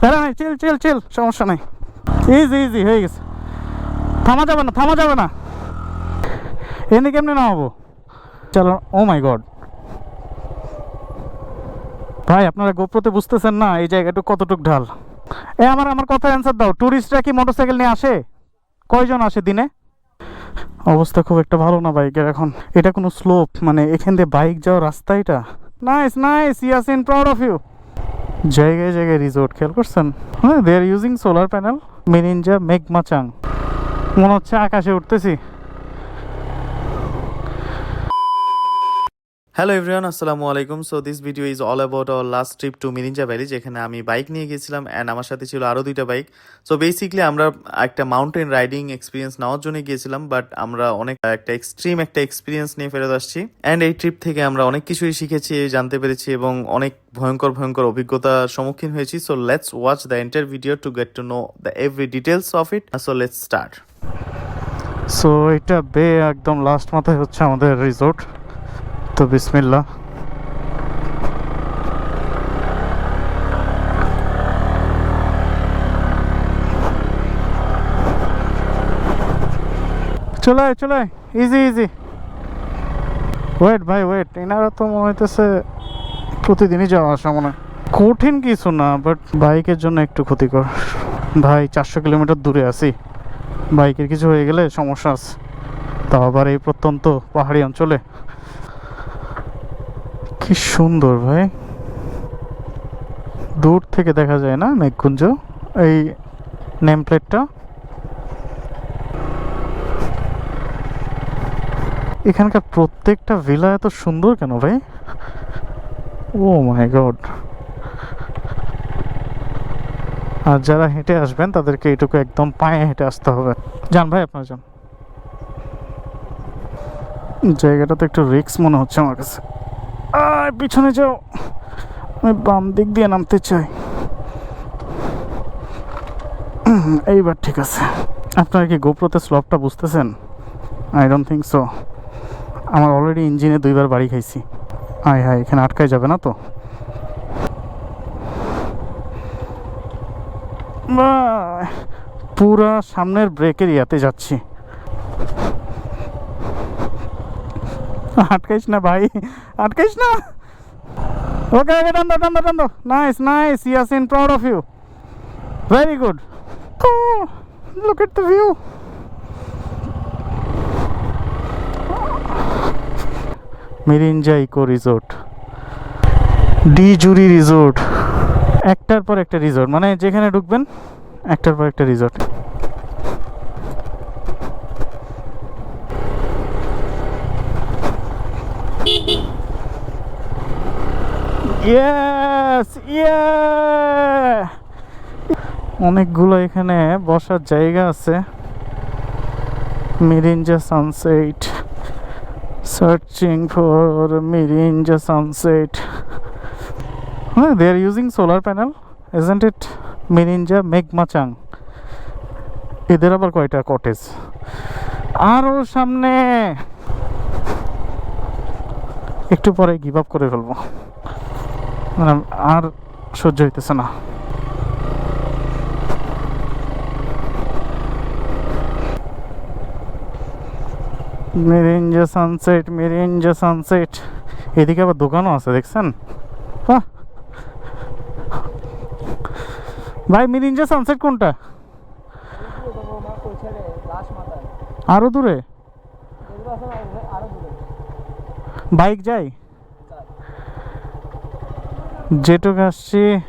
প্যারা নাই চিল চিল চিল সমস্যা নাই। ইজি ইজি হয়ে গেছে। থামা যাবে না, থামা যাবে না। এনে কেমনে নামাবো? চলো ও মাই গড ভাই, আপনারা গোপ্রতে বুঝতেছেন না এই জায়গাটা কতটুক ঢাল। এ, আমার আমার কথা অ্যান্সার দাও। ট্যুরিস্টরা কি মোটরসাইকেল নিয়ে আসে? কয়জন আসে দিনে? অবস্থা খুব একটা ভালো না বাইকের এখন। এটা কোনো স্লোপ মানে এখান দিয়ে বাইক যাওয়ার রাস্তা এটা? Nice nice Yasin proud of you জায়গায় জায়গায় রিসোর্ট খেয়াল করছেন? হ্যাঁ they are using solar panel Mirinja মেঘমাচাং মনে হচ্ছে আকাশে উঠতেছি। হ্যালো এভরিওয়ান আসসালামু আলাইকুম so this video is all about our last trip to Mirinja valley যেখানে আমি বাইক নিয়ে গেছিলাম অ্যান্ড আমার সাথে ছিল আরও দুইটা বাইক সো বেসিকলি আমরা একটা মাউন্টেন রাইডিং এক্সপিরিয়েন্স নেওয়ার জন্য গিয়েছিলাম বাট আমরা অনেক একটা এক্সট্রিম একটা এক্সপিরিয়েন্স নিয়ে ফেরত আসছি। অ্যান্ড এই ট্রিপ থেকে আমরা অনেক কিছুই শিখেছি জানতে পেরেছি এবং অনেক ভয়ঙ্কর ভয়ঙ্কর অভিজ্ঞতার সম্মুখীন হয়েছি। So let's watch the enter video to get to know the every details of it so let's start so এটা বে একদম লাস্ট মাথায় হচ্ছে আমাদের রিসোর্ট তো বিসমিল্লা চলে চলে ইজি ইজি ওয়েট ভাই ওয়েট এনারা তো মনে হইতেছে প্রতিদিনই যাওয়া আসা মনে। কঠিন কিছু না বাট বাইকের জন্য একটু ক্ষতিকর। ভাই, চারশো কিলোমিটার দূরে আছি। বাইকের কিছু হয়ে গেলে সমস্যা আছে। তাও আবার এই প্রত্যন্ত পাহাড়ি অঞ্চলে। কি সুন্দর ভাই। দূর থেকে দেখা যায় না মেঘকুঞ্জ এই নেম প্লেটটা এখানকার প্রত্যেকটা ভিলা এত সুন্দর কেন ভাই? ও মাই গড আর যারা হেঁটে আসবেন, তাদেরকে এটুকু একদম পায়ে হেঁটে আসতে হবে। যান ভাই, আপনার যান। জায়গাটা তো একটু রিক্স মনে হচ্ছে আমার কাছে। আয় পিছনে যাও। আমি বাম দিক দিয়ে নামতে চাই। এইবার ঠিক আছে। আপনারা কি গোপ্রতে স্লপটা বুঝতেছেন? আই ডোন্ট থিঙ্ক সো আমার অলরেডি ইঞ্জিনে দুইবার বাড়ি খাইছি। আয় হায়, এখানে আটকায় যাবে না তো? পুরা সামনের ব্রেকের ইয়াতে যাচ্ছি। আটকাইস না ভাই, আটকাইস না। ওকে ওকে টান দাও, টান টান nice nice Yasin proud of you very good look at the view Mirinja eco resort D জুরি রিসোর্ট একটার পর একটা রিসোর্ট মানে যেখানে ঢুকবেন, একটার পর একটা রিসোর্ট ইয়েস ইয়ে অনেকগুলো এখানে বসার জায়গা আছে। Mirinja sunset searching for Mirinja sunset হ্যাঁ they are using solar panel isn't it Mirinja মেঘমাচাং এদের আবার কয়টা কটেজ আরও সামনে! একটু পরে গিভ আপ করে ফেলব। আর সহ্য হইতেছে না। Mirinja sunset Mirinja sunset. এদিকে আবার দোকানও আছে, দেখছেন? বাহ! ভাই মিরিঞ্জা সানসেট কোনটা? আরও দূরে? বাইক যাই যেটুকু আসছি।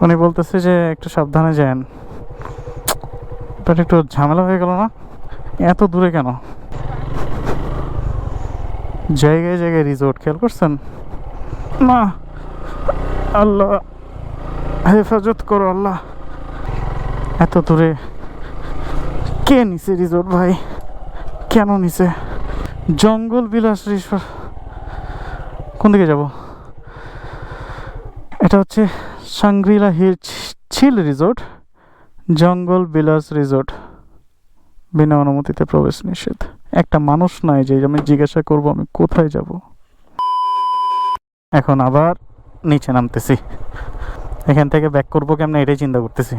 উনি বলতেছে যে একটু সাবধানে যান। একটু ঝামেলা হয়ে গেল না? এত দূরে কেন? জায়গায় জায়গায় রিসোর্ট খেয়াল করছেন? না। আল্লাহ, হেফাজত করো আল্লাহ। এত দূরে কে নিছে রিসোর্ট ভাই? কেন নিছে? জঙ্গল বিলাস রিসোর্ট কোন দিকে যাব? এটা হচ্ছে সাংগ্রিলা হিল ছিল রিসোর্ট, জঙ্গল বিলাস রিসোর্ট। বিনা অনুমতিতে প্রবেশ নিষেধ। একটা মানুষ নাই যে আমি জিজ্ঞাসা করব আমি কোথায় যাব। এখন আবার নিচে নামতেছি। এখান থেকে ব্যাক করব কেমনে? এটাই চিন্তা করতেছি।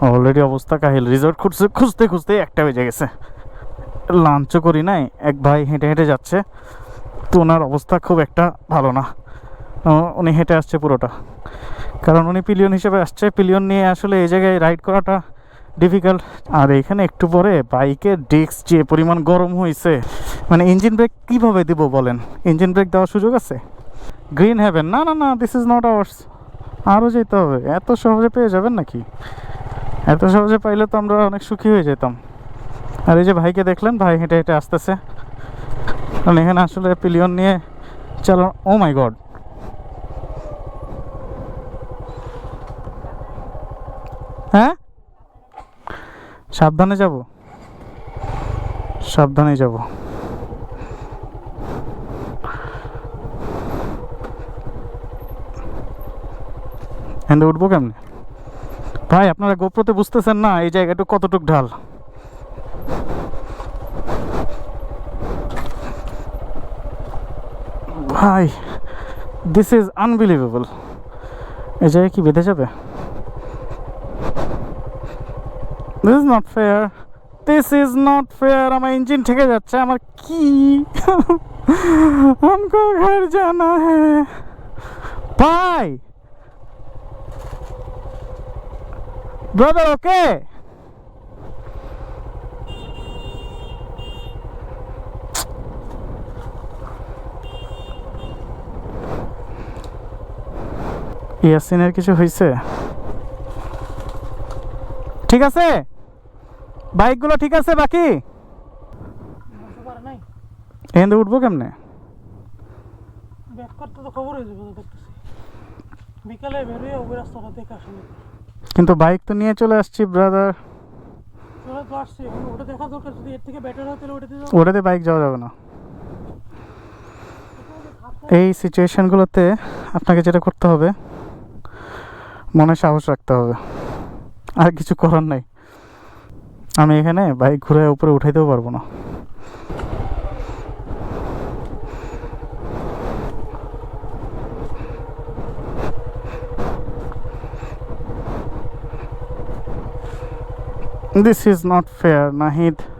অলরেডি অবস্থা কাহিল। রিসর্ট খুঁজতে খুঁজতে খুঁজতে একটা বেজে গেছে। লাঞ্চও করি নাই, এক ভাই হেঁটে হেঁটে যাচ্ছে। তো ওনার অবস্থা খুব একটা ভালো না। উনি হেঁটে আসছে পুরোটা। কারণ উনি পিলিয়ন হিসেবে আসছে। পিলিয়ন নিয়ে আসলে এই জায়গায় রাইড করাটা ডিফিকাল্ট আর এখানে একটু পরে বাইকের ডিস্ক যে পরিমাণ গরম হয়েছে মানে ইঞ্জিন ব্রেক কীভাবে দিব বলেন? ইঞ্জিন ব্রেক দেওয়ার সুযোগ আছে? গ্রিন হ্যাভেন না না না দিস ইজ নট আওয়ার্স আরও যেতে হবে। এত সহজে পেয়ে যাবেন নাকি? এত সহজে পাইলে তো আমরা অনেক সুখী হয়ে যেতাম। আর এই যে ভাইকে দেখলেন, ভাই হেঁটে হেঁটে আসতেছে। কারণ এখানে আসলে পিলিয়ন নিয়ে চলো ও মাই গড হ্যাঁ? সাবধানে যাব। সাবধানে যাব। হ্যান্ডে উঠবো কেমনে? ভাই, আপনারা গোপ্রতে বুঝতেছেন না এই জায়গাটা কতটুক ঢাল। ভাই দিস ইজ আনবিলিভেবল এই জায়গায় কি বেঁধে যাবে this is not fair this is not fair আমার ইঞ্জিন ঠেকে যাচ্ছে আমার কি हमको घर जाना है ভাই ব্রাদার ওকে ইয়াসিনের কিছু হয়েছে ঠিক আছে? বাইকগুলো ঠিক আছে বাকি? এখানে উঠবো কেমনে? কিন্তু বাইক তো নিয়ে চলে আসছি ব্রাদার ওটাতে বাইক যাওয়া যাবে না। এই সিচুয়েশনগুলোতে আপনাকে যেটা করতে হবে মনে সাহস রাখতে হবে। আর কিছু করার নাই। আমি এখানে বাইক ঘুরে উপরে উঠাইতেও পারব না। This is not fair, Nahid.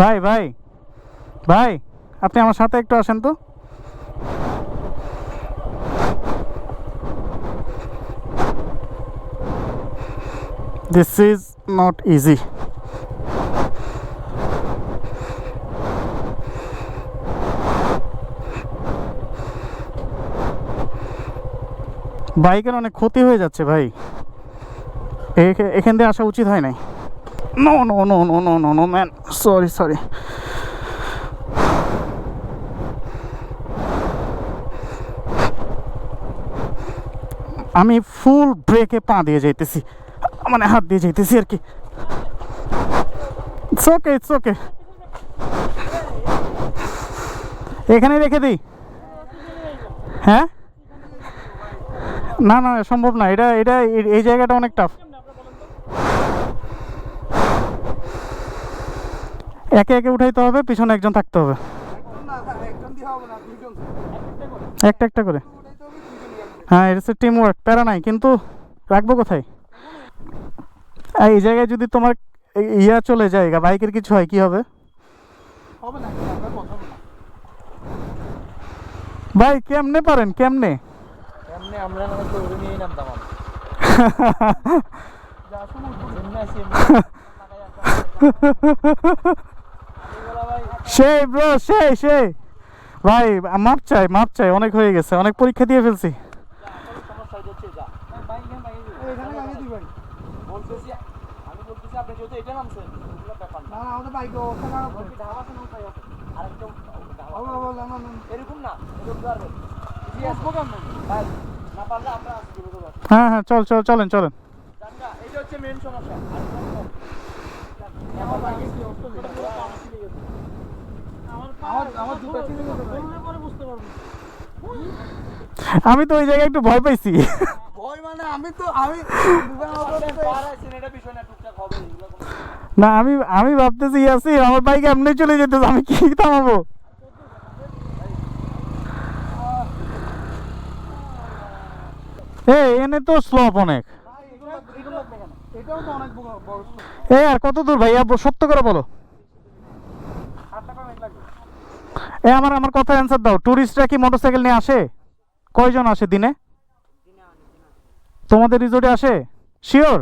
ভাই ভাই ভাই, আপনি আমার সাথে একটু আসেন তো। দিস ইজ নট ইজি বাইকের অনেক ক্ষতি হয়ে যাচ্ছে ভাই। এখে- এখান দিয়ে আসা উচিত হয় নাই। No no no no no no no man sorry sorry আমি ফুল ব্রেকে পা দিয়ে যাইতেছি। মানে হাত দিয়ে যাইতেছি আর কি। ইটস ওকে এখানে রেখে দিই। হ্যাঁ? না না, সম্ভব না। এটা এটা, এই জায়গাটা অনেক টাফ একে একে উঠাইতে হবে পিছনে একজন থাকতে হবে। একটা একটা করে। হ্যাঁ এটা হচ্ছে টিম ওয়ার্ক প্যারা নাই কিন্তু রাখব কোথায়? এই জায়গায় যদি তোমার ইয়া চলে যায় বাইকের কিছু হয় কি হবে? ভাই কেমনে পারেন? কেমনে? আমরা সেই ব্রো সেই সেই ভাই, মাপ চাই মাপ চাই, অনেক হয়ে গেছে, অনেক পরীক্ষা দিয়ে ফেলছি। এটা হ্যাঁ হ্যাঁ চল চল, চলেন চলেন। জানগা হচ্ছে মেন সমস্যা আমার বাইকে কি অবস্থা আমার আমার আমার জুতা ছিঁড়ে গেছে ভাই পরে বুঝতে পারব আমি তো ওই জায়গায় একটু ভয় পাইছি। মানে না আমি আমি ভাবতেছি আছি আমার বাইক এমনি চলে যেতেছে আমি কি থামাবো? এই এনে তো স্লোপ অনেক। এই আর কত দূর ভাইয়া সত্য করে বলো। এ, আমার আমার কথা অ্যান্সার দাও। টুরিস্টরা কি মোটরসাইকেল নিয়ে আসে? কয়জন আসে দিনে? তোমাদের রিসোর্টে আসে? শিওর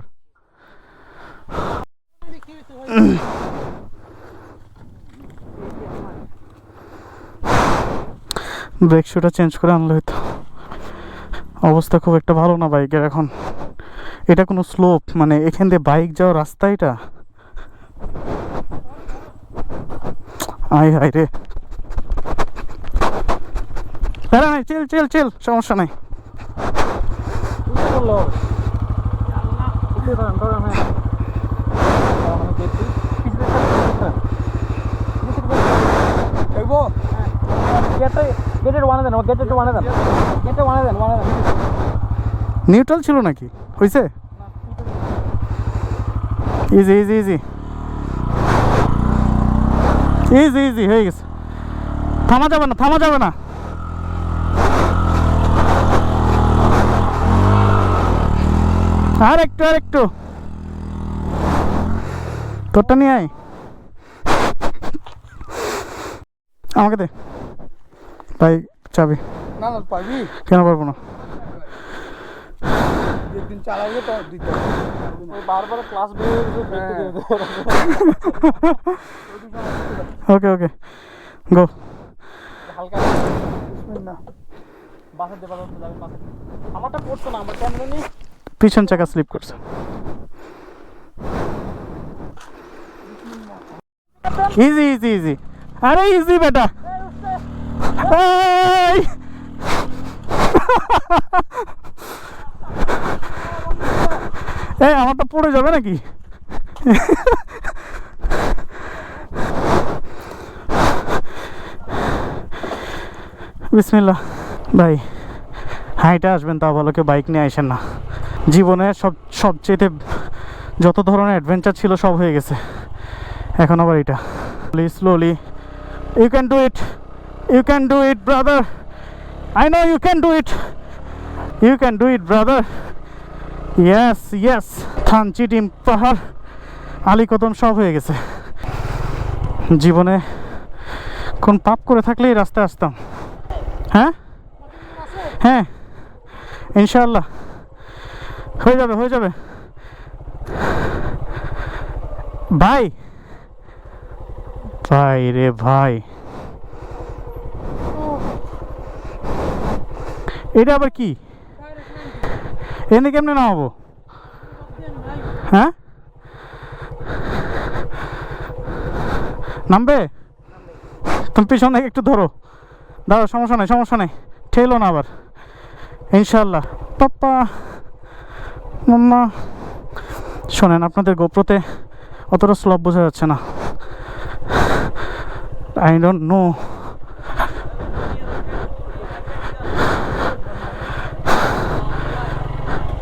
ব্রেক শুটা চেঞ্জ করে আনলে হয়তো। অবস্থা খুব একটা ভালো না বাইকের এখন। এটা কোনো স্লোপ মানে এখান দিয়ে বাইক যাওয়ার রাস্তা এটা? আয় হায় রে। প্যারা নাই চিল চিল চিল সমস্যা নাই। নিউট্রাল ছিল নাকি? হয়েছে easy easy easy easy easy হয়ে গেছে। থামা যাবে না, থামা যাবে না। আর একটু আর একটু তোরটা নিয়ে আয়। আমাকে দে। ভাই চাবি। না না পারবি কেন পারব না? একদিন চালাইলে তো দিতে বারবার ক্লাস বেরিয়ে ওকে ওকে। গো হালকা। না। বাসে। আমারটা পড়ছে না আমার ক্যামেরা নেই। পিছন চাকা স্লিপ করছে। ইজি ইজি ইজি আরে ইজি বেটা। এই! আমারটা পড়ে যাবে নাকি? বিসমিল্লাহ। ভাই, হাইটে আসবেন তা ভালো, কেউ বাইক নিয়ে আসেন না। জীবনে সব সবচেয়ে যত ধরনের অ্যাডভেঞ্চার ছিল সব হয়ে গেছে। এখন আবার এটা। Please slowly you can do it you can do it brother I know you can do it you can do it brother yes yes Thanchi team পাহাড় আলিকদম সব হয়ে গেছে। জীবনে কোন পাপ করে থাকলে এই রাস্তায় আসতাম। হ্যাঁ? হ্যাঁ। ইনশাআল্লাহ। হয়ে যাবে হয়ে যাবে। ভাই। ভাই রে ভাই। এটা আবার কি? এনে কেমনে নামাবো? হ্যাঁ? নামবে? তুমি পিছন একটু ধরো। দাঁড়ো সমস্যা নেই সমস্যা নেই। ঠেলো না আবার। ইনশাল্লাহ পাপ্পা। মাম্মা শোনেন, আপনাদের গোপ্রতে অতটা স্লভ বোঝা যাচ্ছে না। আই ডোন্ট নো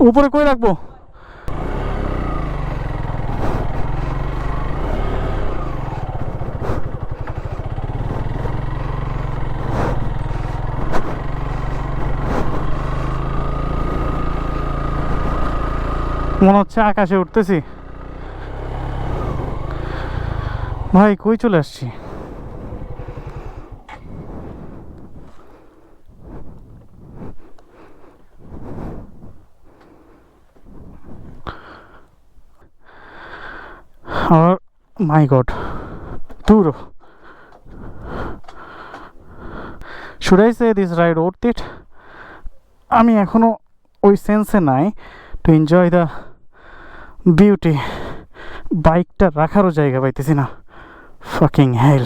উপরে কই রাখব? মনে হচ্ছে আকাশে উঠতেছি। ভাই, কই চলে আসছি? মাই গড দূর। I say this ride worth it আমি এখনও ওই সেন্সে নাই। টু এনজয় দ্য বিউটি বাইকটা রাখারও জায়গা পাইতেছি না। ফাকিং হেল